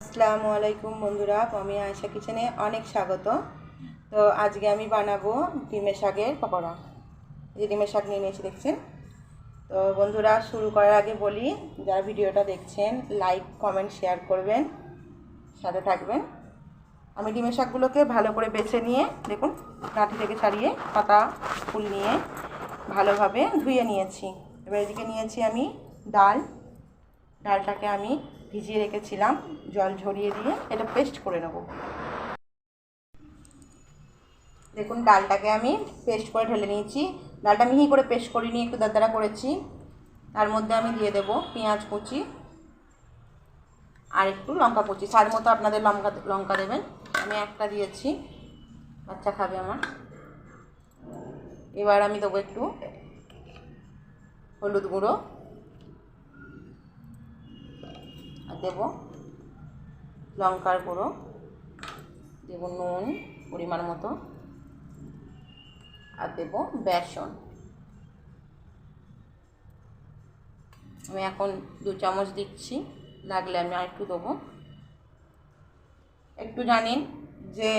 আসসালামু আলাইকুম বন্ধুরা, আমি আয়সা কিচেনে অনেক স্বাগত। তো আজকে আমি বানাবো ডিমের শাকের পকোড়া। যে ডিমের শাক নিয়ে নিয়েছি, দেখছেন? তো বন্ধুরা, শুরু করার আগে বলি, যারা ভিডিওটা দেখছেন, লাইক, কমেন্ট, শেয়ার করবেন, সাথে থাকবেন। আমি ডিমের শাকগুলোকে ভালো করে বেছে নিয়ে, দেখুন কাঠি থেকে ছাড়িয়ে পাতা, ফুল নিয়ে ভালোভাবে ধুয়ে নিয়েছি। এবার এদিকে নিয়েছি আমি ডাল। ডালটাকে আমি ভিজিয়ে রেখেছিলাম, জল ঝরিয়ে দিয়ে এটা পেস্ট করে নেব। দেখুন, ডালটাকে আমি পেস্ট করে ঢেলে নিয়েছি। ডালটা মিহি করে পেস্ট করে নিয়ে একটু দাদারা করেছি। তার মধ্যে আমি দিয়ে দেব পেঁয়াজ কুচি আর একটু লঙ্কা কুচি। স্বাদ মতো আপনাদের লঙ্কা লঙ্কা দেবেন। আমি একটা দিয়েছি, বাচ্চা খাবে আমার। এবার আমি দেবো একটু হলুদ গুঁড়ো আর দেবো। লঙ্কার গুঁড়ো, দেবো নুন পরিমাণ মতো, আর দেবো বেসন। আমি এখন দু চামচ দিচ্ছি, লাগলে আমি আর একটু দেবো। একটু জানেন যে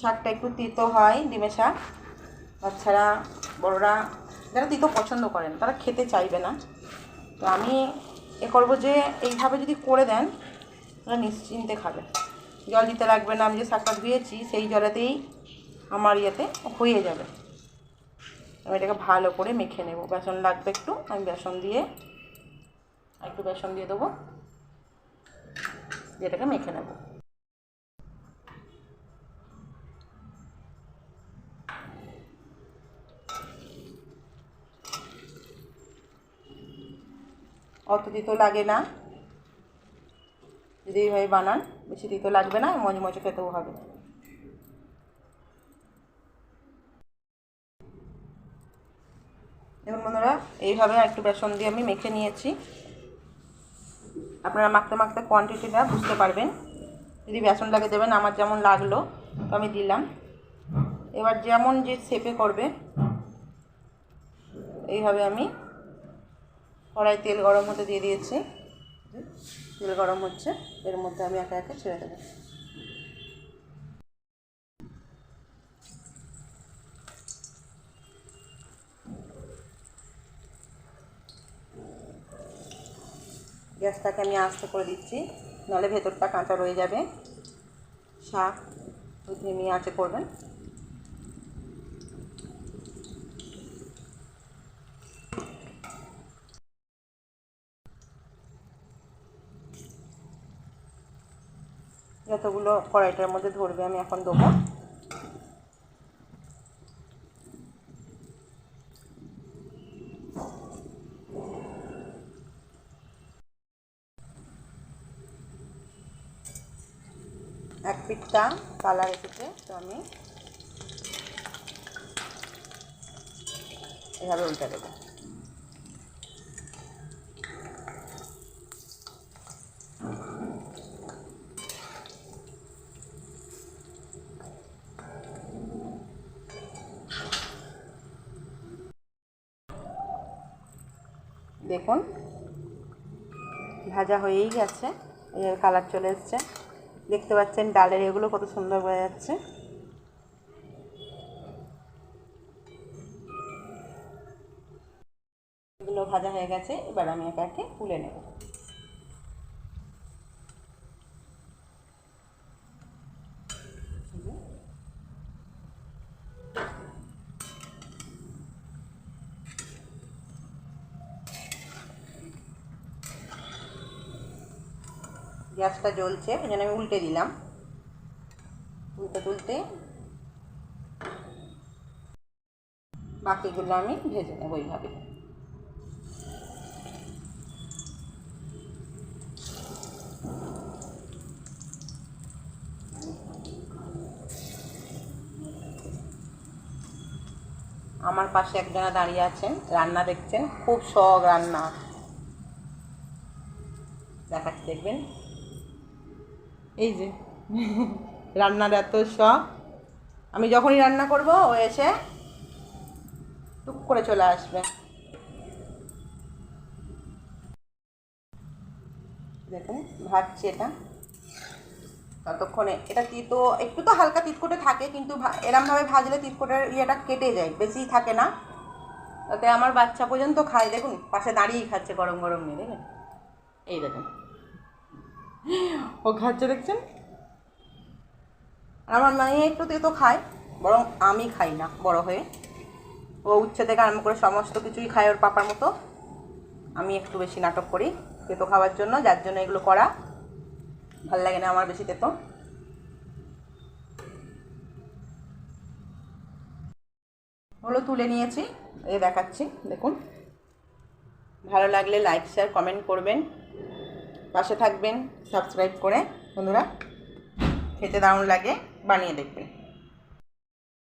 শাকটা একটু তিতো হয়, ডিমের শাক। বাচ্চারা, বড়রা, যারা তিতো পছন্দ করেন, তারা খেতে চাইবে না। তো আমি এ করব যে এইভাবে যদি করে দেন ওরা নিশ্চিন্তে খাবে। জল দিতে লাগবে না, আমি যে শাকটা ধুয়েছি সেই জলেতেই আমার ইয়েতে হয়ে যাবে। আমি এটাকে ভালো করে মেখে নেব। বেসন লাগবে একটু, আমি বেসন দিয়ে একটু বেসন দিয়ে দেবো। যেটাকে মেখে নেব। অত তিতো লাগে না। যদি এইভাবে বানান, বেশি তিতো লাগবে না মজমজে খেতেও হবে। দেখুন বন্ধুরা, এইভাবে একটু বেসন দিয়ে আমি মেখে নিয়েছি। আপনারা মাখতে মাখতে কোয়ান্টিটিটা বুঝতে পারবেন। যদি বেসনটাকে দেবেন, আমার যেমন লাগল, তো আমি দিলাম। এবার যেমন যে শেপে করবে, এইভাবে আমি কড়াই তেল গরম হতে দিয়ে দিয়েছি। তেল গরম হচ্ছে, এর মধ্যে আমি একে একে ছেড়ে দেবো। গ্যাসটাকে আমি আস্তে করে দিচ্ছি, নাহলে ভেতরটা কাঁচা রয়ে যাবে। শাক ধিমি আঁচে করবেন। যতগুলো কড়াইটার মধ্যে ধরবে আমি এখন দেবো। এক পিঠটা কালার এসেছে, তো আমি এভাবে উল্টে দেবো। দেখুন, ভাজা হয়েই গেছে, এর কালার চলে এসছে। দেখতে পাচ্ছেন ডালের এগুলো কত সুন্দর হয়ে যাচ্ছে। এগুলো ভাজা হয়ে গেছে, এবার আমি একে তুলে নেব। গ্যাসটা জ্বলছে ওই জন্য আমি উল্টে দিলাম। উল্টে তুলতে বাকিগুলো আমি ভেজে নেব ওইভাবে আমার পাশে একজনা দাঁড়িয়ে আছেন, রান্না দেখছেন, খুব শখ রান্না। দেখাচ্ছি, দেখবেন। এই যে, রান্নার এত শখ। আমি যখনই রান্না করব, ও এসে টুক করে চলে আসবে। দেখুন, ভাজছি এটা। ততক্ষণে, এটা তিতো, একটু তো হালকা তিতকুটে থাকে, কিন্তু এরমভাবে ভাজলে তিতকুটের ইয়েটা কেটে যায় বেশি থাকে না। তাতে আমার বাচ্চা পর্যন্ত খায়। দেখুন, পাশে দাঁড়িয়েই খাচ্ছে গরম গরম নিয়ে দেখুন এই দেখুন। ও খাচ্ছে, দেখছেন? আমার মেয়ে একটু তেতো খায়, বরং আমি খাই না, বড় হয়ে। ও উচ্ছে থেকে আরম্ভ করে সমস্ত কিছুই খায় ওর পাপার মতো। আমি একটু বেশি নাটক করি তেতো খাওয়ার জন্য, যার জন্য এগুলো করা। ভালো লাগে না আমার বেশি তেতো। ওগুলো তুলে নিয়েছি, এ দেখাচ্ছি, দেখুন। ভালো লাগলে লাইক শেয়ার কমেন্ট করবেন। পাশে থাকবেন সাবস্ক্রাইব করে। বন্ধুরা খেতে দারুণ লাগে বানিয়ে দেখবেন।